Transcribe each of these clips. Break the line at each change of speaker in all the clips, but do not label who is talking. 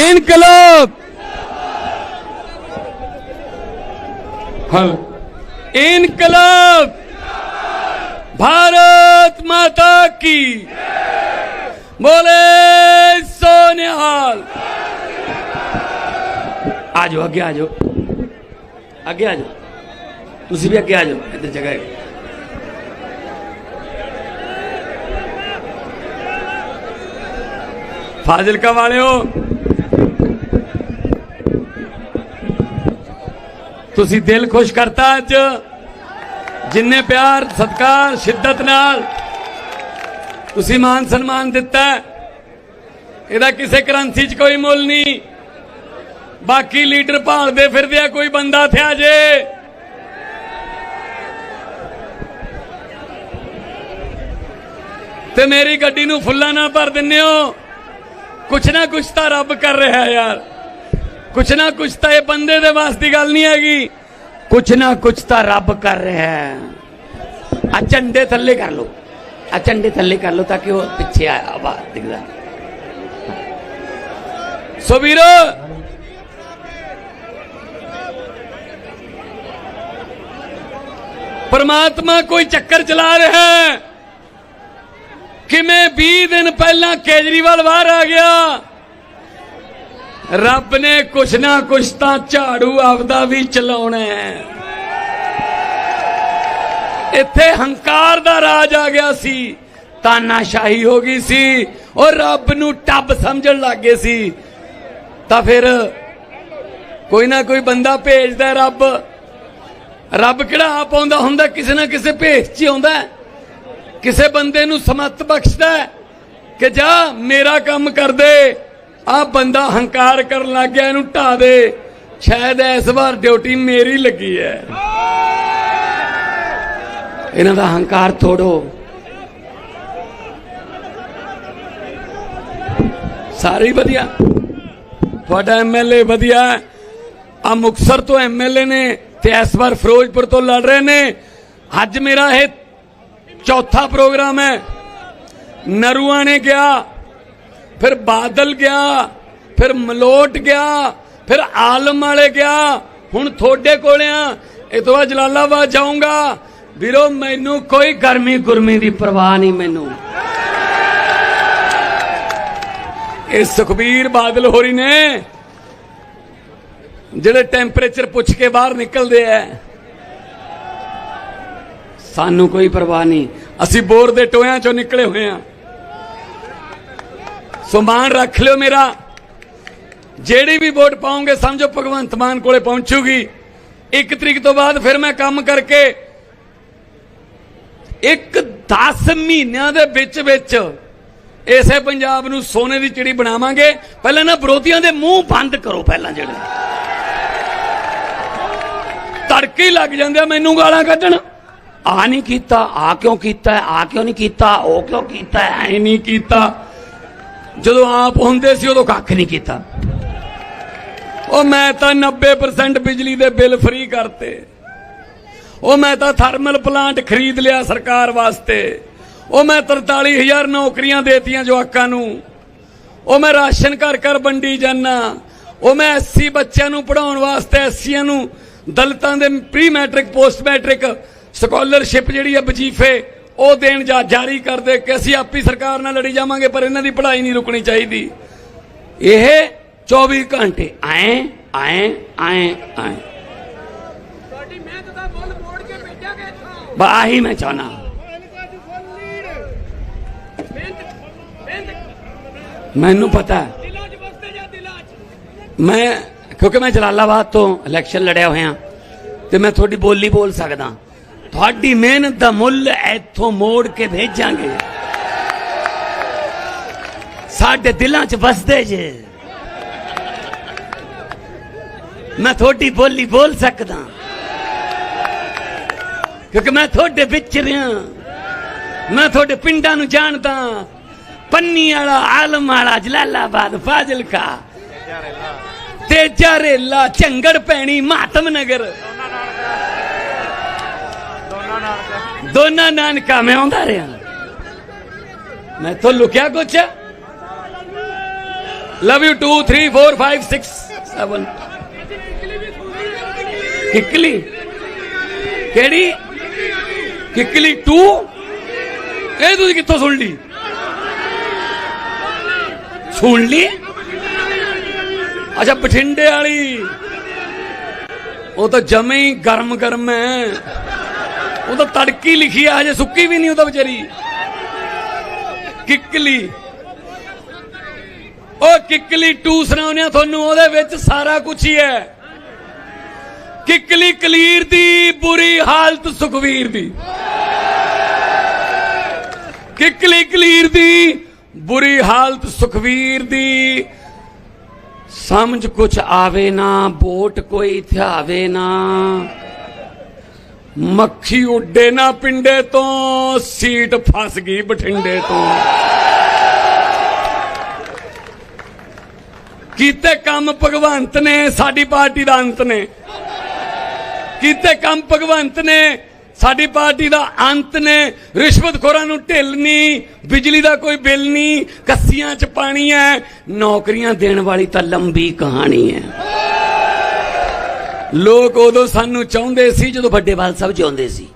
ਇਨਕਲਾਬ ਹਲ ਇਨਕਲਾਬ भारत माता की बोले सोनिहाल आ जाओ ਅੱਗੇ ਆ ਜਾਓ ਅੱਗੇ ਆ ਜਾਓ ਤੁਸੀਂ ਵੀ ਅੱਗੇ ਆ ਜਾਓ ਇੱਧਰ ਜਗ੍ਹਾ ਹੈ ਫਾਜ਼ਿਲਕਾ ਵਾਲਿਓ ਤੁਸੀਂ ਦਿਲ ਖੁਸ਼ ਕਰਤਾ ਅੱਜ। ਜਿੰਨੇ ਪਿਆਰ, ਸਤਕਾਰ, ਸ਼ਿੱਦਤ ਨਾਲ ਤੁਸੀਂ ਮਾਨ ਸਨਮਾਨ ਦਿੱਤਾ ਇਹਦਾ ਕਿਸੇ ਕਰੰਸੀ 'ਚ ਕੋਈ ਮੁੱਲ ਨਹੀਂ। ਬਾਕੀ ਲੀਡਰ ਭਾਲਦੇ ਫਿਰਦੇ ਆ, ਕੋਈ ਬੰਦਾ ਥਿਆ ਜੇ। ਤੇ ਮੇਰੀ ਗੱਡੀ ਨੂੰ ਫੁੱਲਾਂ ਨਾਲ ਭਰ ਦਿੰਨੇ ਹੋ। ਕੁਛ ਨਾ ਕੁਛ ਤਾਂ ਰੱਬ ਕਰ ਰਿਹਾ ਯਾਰ। ਕੁਛ ਨਾ ਕੁਛ ਤਾਂ ਇਹ ਬੰਦੇ ਦੇ ਵਾਸ ਦੀ ਗੱਲ ਨਹੀਂ ਹੈਗੀ। ਕੁਛ ਨਾ ਕੁਛ ਤਾਂ ਰੱਬ ਕਰ ਰਿਹਾ ਹੈ। ਆ ਝੰਡੇ ਥੱਲੇ ਕਰ ਲਓ। ਆ ਝੰਡੇ ਥੱਲੇ ਕਰ ਲਓ ਤਾਂ ਕਿ ਉਹ ਪਿੱਛੇ ਆਇਆ ਬਾਹਰ ਦਿਖਦਾ। ਸੋ ਵੀਰੋ, ਪਰਮਾਤਮਾ ਕੋਈ ਚੱਕਰ ਚਲਾ ਰਿਹਾ ਹੈ। ਕਿਵੇਂ 20 ਦਿਨ ਪਹਿਲਾਂ ਕੇਜਰੀਵਾਲ ਬਾਹਰ ਆ ਗਿਆ? ਰੱਬ ਨੇ ਕੁਛ ਨਾ ਕੁਛ ਤਾਂ ਝਾੜੂ ਆਪਦਾ ਵੀ ਚਲਾਉਣਾ ਹੈ। ਇੱਥੇ ਹੰਕਾਰ ਦਾ ਰਾਜ ਆ ਗਿਆ ਸੀ, ਤਾਨਾਸ਼ਾਹੀ ਹੋ ਗਈ ਸੀ, ਉਹ ਰੱਬ ਨੂੰ ਟੱਬ ਸਮਝਣ ਲੱਗ ਗਏ ਸੀ। ਤਾਂ ਫਿਰ ਕੋਈ ਨਾ ਕੋਈ ਬੰਦਾ ਭੇਜਦਾ ਰੱਬ। ਰੱਬ ਕਿਹੜਾ ਆਪ ਆਉਂਦਾ ਹੁੰਦਾ, ਕਿਸੇ ਨਾ ਕਿਸੇ ਭੇਸ 'ਚ ਹੀ ਆਉਂਦਾ ਕਿਸੇ ਬੰਦੇ ਨੂੰ ਸਮਤ ਬਖਸ਼ਦਾ ਕਿ ਜਾ ਮੇਰਾ ਕੰਮ ਕਰ ਦੇ ਆ ਬੰਦਾ ਹੰਕਾਰ ਕਰਨ ਲੱਗ ਗਿਆ, ਇਹਨੂੰ ਢਾ ਦੇ। ਸ਼ਾਇਦ ਇਸ ਵਾਰ ਡਿਊਟੀ ਮੇਰੀ ਲੱਗੀ ਹੈ ਇਹਨਾਂ ਦਾ ਹੰਕਾਰ ਤੋੜੋ। ਸਾਰੇ ਵਧੀਆ। ਤੁਹਾਡਾ ਐਮਐਲਏ ਵਧੀਆ। ਆ ਮੁਕਸਰ ਤੋਂ ਐਮਐਲਏ ਨੇ ਤੇ ਇਸ ਵਾਰ ਫਿਰੋਜ਼ਪੁਰ ਤੋਂ ਲੜ ਰਹੇ ਨੇ। ਅੱਜ ਮੇਰਾ ਇਹ ਚੌਥਾ ਪ੍ਰੋਗਰਾਮ ਹੈ ਨਰੂਆ ਨੇ ਕਿਹਾ ਫਿਰ ਬਾਦਲ ਗਿਆ, ਫਿਰ ਮਲੋਟ ਗਿਆ, ਫਿਰ ਆਲਮ ਵਾਲੇ ਗਿਆ। ਹੁਣ ਤੁਹਾਡੇ ਕੋਲ ਆ। ਇਹ ਤੋਂ ਬਾਅਦ ਜਲਾਲਾਬਾਦ ਜਾਊਂਗਾ। ਵੀਰੋ, ਮੈਨੂੰ ਕੋਈ ਗਰਮੀ ਗੁਰਮੀ ਦੀ ਪਰਵਾਹ ਨਹੀਂ ਮੈਨੂੰ। ਇਹ ਸੁਖਬੀਰ ਬਾਦਲ ਹੋਰੀ ਨੇ, ਜਿਹੜੇ ਟੈਂਪਰੇਚਰ ਪੁੱਛ ਕੇ ਬਾਹਰ ਨਿਕਲਦੇ ਐ। ਸਾਨੂੰ ਕੋਈ ਪਰਵਾਹ ਨਹੀਂ। ਅਸੀਂ ਬੋਰ ਦੇ ਟੋਇਆਂ ਚੋਂ ਨਿਕਲੇ ਹੋਏ ਆ। ਸਮਾਨ ਰੱਖ ਲਿਓ ਮੇਰਾ। ਜਿਹੜੀ ਵੀ ਵੋਟ ਪਾਉਂਗੇ ਸਮਝੋ ਭਗਵੰਤ ਮਾਨ ਕੋਲੇ ਪਹੁੰਚੂਗੀ। ਇੱਕ ਤਰੀਕ ਤੋਂ ਬਾਅਦ ਫਿਰ ਮੈਂ ਕੰਮ ਕਰਕੇ ਇੱਕ 10 ਮਹੀਨਿਆਂ ਦੇ ਵਿੱਚ ਵਿੱਚ ਇਸੇ ਪੰਜਾਬ ਨੂੰ ਸੋਨੇ ਦੀ ਚਿੜੀ ਬਣਾਵਾਂਗੇ। ਪਹਿਲਾਂ ਨਾ ਵਿਰੋਧੀਆਂ ਦੇ ਮੂੰਹ ਬੰਦ ਕਰੋ ਪਹਿਲਾਂ ਜਿਹੜੇ। ਤੜਕੇ ਲੱਗ ਜਾਂਦੇ ਆ, ਮੈਨੂੰ ਗਾਲਾਂ ਕੱਢਣ। ਆ ਨਹੀਂ ਕੀਤਾ, ਆ ਕਿਉਂ ਕੀਤਾ, ਆ ਕਿਉਂ ਨਹੀਂ ਕੀਤਾ, ਉਹ ਕਿਉਂ ਕੀਤਾ, ਐ ਨਹੀਂ ਕੀਤਾ। ਜਦੋਂ ਆਪ ਹੁੰਦੇ ਸੀ ਉਦੋਂ ਕੱਖ ਨਹੀਂ ਕੀਤਾ। ਉਹ ਮੈਂ ਤਾਂ 90% ਬਿਜਲੀ ਦੇ ਬਿੱਲ ਫ੍ਰੀ ਕਰਤੇ। ਉਹ ਮੈਂ ਤਾਂ ਥਰਮਲ ਪਲਾਂਟ ਖਰੀਦ ਲਿਆ ਸਰਕਾਰ ਵਾਸਤੇ। ਉਹ ਮੈਂ 43000 ਨੌਕਰੀਆਂ ਦੇਤੀਆਂ ਜਵਾਕਾਂ ਨੂੰ। ਉਹ ਮੈਂ ਰਾਸ਼ਨ ਘਰ ਘਰ ਵੰਡੀ ਜਾਨਾ ਉਹ ਮੈਂ ਐਸਸੀ ਬੱਚਿਆਂ ਨੂੰ ਪੜਾਉਣ ਵਾਸਤੇ ਐਸਸੀਆਂ ਨੂੰ ਦਲਿਤਾਂ ਦੇ pre matric post matric scholarship ਜਿਹੜੀ ਹੈ ਵਜੀਫੇ ਉਹ ਦੇਣ ਜਾ ਜਾਰੀ ਕਰਦੇ ਕਿ ਅਸੀਂ ਆਪੀ ਸਰਕਾਰ ਨਾਲ ਲੜੀ ਜਾਵਾਂਗੇ ਪਰ ਇਹਨਾਂ ਦੀ ਪੜ੍ਹਾਈ ਨਹੀਂ ਰੁਕਣੀ ਚਾਹੀਦੀ। ਇਹ 24 ਘੰਟੇ ਆਏ ਆਏ ਆਏ ਆਏ।
ਤੁਹਾਡੀ ਮਿਹਨਤ ਦਾ ਮੁੱਲ ਮੋੜ ਕੇ ਭੇਜਾਂਗੇ ਇੱਥੋਂ।
ਬਾਹੀ ਮੈਂ ਚਾਹਨਾ ਮੈਨੂੰ ਪਤਾ। ਮੈਂ ਕਿਉਂਕਿ ਮੈਂ ਜਲਾਲਾਬਾਦ ਤੋਂ ਇਲੈਕਸ਼ਨ ਲੜਿਆ ਹੋਇਆ ਤੇ ਮੈਂ ਤੁਹਾਡੀ ਬੋਲੀ ਬੋਲ ਸਕਦਾ। ਤੁਹਾਡੀ ਮਿਹਨਤ ਦਾ ਮੁੱਲ ਇੱਥੋਂ ਮੋੜ ਕੇ ਭੇਜਾਂਗੇ। ਸਾਡੇ ਦਿਲਾਂ 'ਚ ਵਸਦੇ ਜੇ। ਮੈਂ ਤੁਹਾਡੀ ਬੋਲੀ ਬੋਲ ਸਕਦਾ। ਕਿਉਂਕਿ ਮੈਂ ਤੁਹਾਡੇ ਵਿੱਚ ਰਿਹਾ। ਮੈਂ ਤੁਹਾਡੇ ਪਿੰਡਾਂ ਨੂੰ ਜਾਣਦਾ। ਪੰਨੀ ਵਾਲਾ, ਆਲਮ ਵਾਲਾ, ਜਲਾਲਾਬਾਦ, ਫਾਜ਼ਿਲਕਾ। ਤੇਜਾ ਰੇਲਾ ਝੰਗੜ ਪੈਣੀ, ਮਾਤਮ ਨਗਰ। ਦੋਨਾਂ ਨਾਨਕਾ ਮੈਂ ਆਉਂਦਾ ਰਿਹਾ। ਮੈਂ ਤੋਂ ਲੁਕਿਆ ਕੁਛ। ਲਵ ਯੂ 2 3 4 5 6 7 ਕਿਕਲੀ। ਕਿਹੜੀ? ਕਿਕਲੀ 2 ਇਹ ਤੁਸੀਂ ਕਿੱਥੋਂ ਸੁਣ ਲਈ? ਸੁਣ ਲਈ? ਅੱਛਾ, ਬਠਿੰਡੇ ਵਾਲੀ। ਉਹ ਤਾਂ ਜਮੇ ਹੀ ਗਰਮ ਗਰਮ ਹੈ। ਉਹ ਤਾਂ ਤੜਕੀ ਲਿਖੀ ਆ, ਹਜੇ ਸੁੱਕੀ ਵੀ ਨਹੀਂ ਉਹ ਤਾਂ ਵਿਚਾਰੀ। ਕਿਕਲੀ। ਉਹ ਕਿਕਲੀ 2 ਸੁਣਾਉਂਦੇ ਤੁਹਾਨੂੰ ਉਹਦੇ ਵਿੱਚ ਸਾਰਾ ਕੁਝ ਹੀ ਹੈ। ਕਿਕਲੀ ਕਲੀਰ ਦੀ, ਬੁਰੀ ਹਾਲਤ ਸੁਖਵੀਰ ਦੀ। ਕਿਕਲੀ ਕਲੀਰ ਦੀ, ਬੁਰੀ ਹਾਲਤ ਸੁਖਵੀਰ ਦੀ। ਸਮਝ ਕੁਛ ਆਵੇ ਨਾ, ਵੋਟ ਕੋਈ ਥਿਆਵੇ ਨਾ। ਮੱਖੀ ਉੱਡੇ ਨਾ ਪਿੰਡੇ ਤੋਂ, ਸੀਟ ਫਸ ਗਈ ਬਠਿੰਡੇ ਤੋਂ। ਕੀਤੇ ਕੰਮ ਭਗਵੰਤ ਨੇ, ਸਾਡੀ ਪਾਰਟੀ ਦਾ ਅੰਤ ਨੇ। ਕੀਤੇ ਕੰਮ ਭਗਵੰਤ ਨੇ, ਸਾਡੀ ਪਾਰਟੀ ਦਾ ਅੰਤ ਨੇ। ਰਿਸ਼ਵਤਖੋਰਾਂ ਨੂੰ ਢਿੱਲ ਨਹੀਂ, ਬਿਜਲੀ ਦਾ ਕੋਈ ਬਿੱਲ ਨਹੀਂ, ਕੱਸੀਆਂ ਚ ਪਾਣੀ ਹੈ, ਨੌਕਰੀਆਂ ਦੇਣ ਵਾਲੀ ਤਾਂ ਲੰਬੀ ਕਹਾਣੀ ਹੈ। ਲੋਕ ਉਦੋਂ ਸਾਨੂੰ ਚਾਹੁੰਦੇ ਸੀ ਜਦੋਂ ਵੱਡੇ ਬਾਲ ਸਾਹਿਬ ਜਿਉਂਦੇ ਸੀ।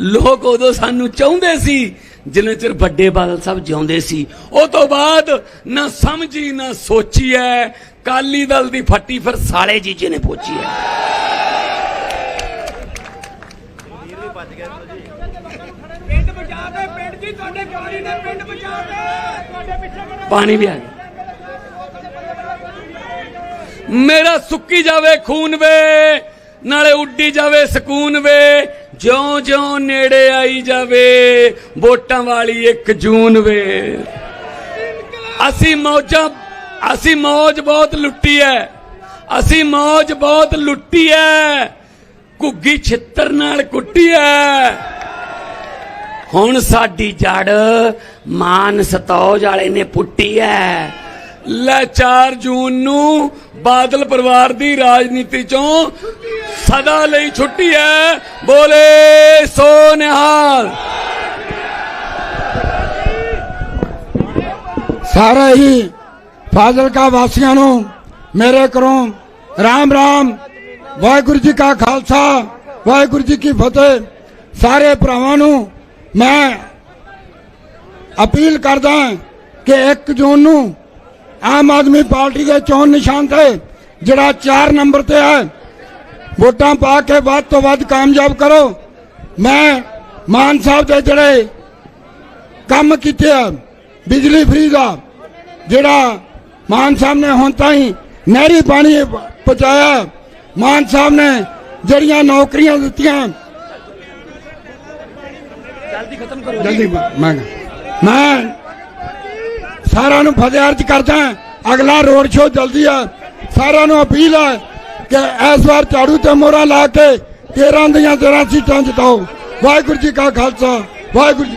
ਲੋਕ ਉਦੋਂ ਸਾਨੂੰ ਚਾਹੁੰਦੇ ਸੀ ਜਿੰਨੇ ਚਿਰ ਵੱਡੇ ਬਾਦਲ ਸਾਹਿਬ ਜਿਉਂਦੇ ਸੀ। ਉਹ ਤੋਂ ਬਾਅਦ ਨਾ ਸਮਝੀ ਨਾ ਸੋਚੀ ਐ। ਕਾਲੀ ਦਲ ਦੀ ਫੱਟੀ ਫਿਰ ਸਾਲੇ ਜੀਜੇ ਨੇ ਪੋਚੀ ਐ।
ਪਾਣੀ
ਵੀ ਆ ਗਿਆ। ਮੇਰਾ ਸੁੱਕੀ ਜਾਵੇ ਖੂਨ ਵੇ, ਨਾਲੇ ਉੱਡੀ ਜਾਵੇ ਸਕੂਨ ਵੇ। ਜਿਉਂ ਜਿਉਂ ਨੇੜੇ ਆਈ ਜਾਵੇ, ਵੋਟਾਂ ਵਾਲੀ 1 ਜੂਨ ਵੇ। ਅਸੀਂ ਮੌਜਾਂ, ਅਸੀਂ ਮੌਜ ਬਹੁਤ ਲੁੱਟੀ ਐ। ਅਸੀਂ ਮੌਜ ਬਹੁਤ ਲੁੱਟੀ ਐ। ਘੁੱਗੀ ਛਿੱਤਰ ਨਾਲ ਕੁੱਟੀ ਐ। ਹੁਣ ਸਾਡੀ ਜੜ ਮਾਨ ਸਤੌਜ ਵਾਲੇ ਨੇ ਪੁੱਟੀ ਐ। ਲੈ 4 ਜੂਨ ਨੂੰ ਬਾਦਲ ਪਰਿਵਾਰ ਦੀ ਰਾਜਨੀਤੀ ਚੋਂ ਸਦਾ ਲਈ ਛੁੱਟੀ ਹੈ। ਬੋਲੇ ਸੋ ਨਿਹਾਲ।
ਸਾਰੇ ਹੀ ਫਾਜ਼ਿਲਕਾ ਵਾਸੀਆਂ ਨੂੰ ਮੇਰੇ ਘਰੋਂ ਰਾਮ ਰਾਮ, ਵਾਹਿਗੁਰੂ ਜੀ ਕਾ ਖਾਲਸਾ, ਵਾਹਿਗੁਰੂ ਜੀ ਕੀ ਫਤਿਹ। ਸਾਰੇ ਭਰਾਵਾਂ ਨੂੰ ਮੈਂ ਅਪੀਲ ਕਰਦਾ ਕਿ 1 ਜੂਨ ਨੂੰ ਆਮ ਆਦਮੀ ਪਾਰਟੀ ਦੇ ਚੋਣ ਨਿਸ਼ਾਨ ਤੇ ਜਿਹੜਾ 4 ਨੰਬਰ ਤੇ ਹੈ ਵੋਟਾਂ ਪਾ ਕੇ ਵੱਧ ਤੋਂ ਵੱਧ ਕਾਮਯਾਬ ਕਰੋ ਮੈਂ ਮਾਨ ਸਾਹਿਬ ਦੇ ਜਿਹੜੇ ਕੰਮ ਕੀਤੇ ਆ ਬਿਜਲੀ ਫ੍ਰੀ ਦਾ ਜਿਹੜਾ ਮਾਨ ਸਾਹਿਬ ਨੇ ਹੁਣ ਤਾਈਂ ਨਹਿਰੀ ਪਾਣੀ ਪਹੁੰਚਾਇਆ ਮਾਨ ਸਾਹਿਬ ਨੇ ਜਿਹੜੀਆਂ ਨੌਕਰੀਆਂ ਦਿੱਤੀਆਂ
ਜਲਦੀ ਖਤਮ ਕਰੋ
ਜਲਦੀ ਮੈਂ ਮੈਂ ਸਾਰਿਆਂ ਨੂੰ ਫਤਿਹ ਅਰਜ਼ ਕਰਦਾ ਅਗਲਾ ਰੋਡ ਸ਼ੋਅ ਜਲਦੀ ਆ ਸਾਰਿਆਂ ਨੂੰ ਅਪੀਲ ਹੈ ਕਿ ਇਸ ਵਾਰ ਝਾੜੂ ਤੇ ਮੋਹਰਾਂ ਲਾ ਕੇ 13 ਦੀਆਂ 13 ਸੀਟਾਂ ਜਿਤਾਓ। ਵਾਹਿਗੁਰੂ ਜੀ ਕਾ ਖਾਲਸਾ, ਵਾਹਿਗੁਰੂ ਜੀ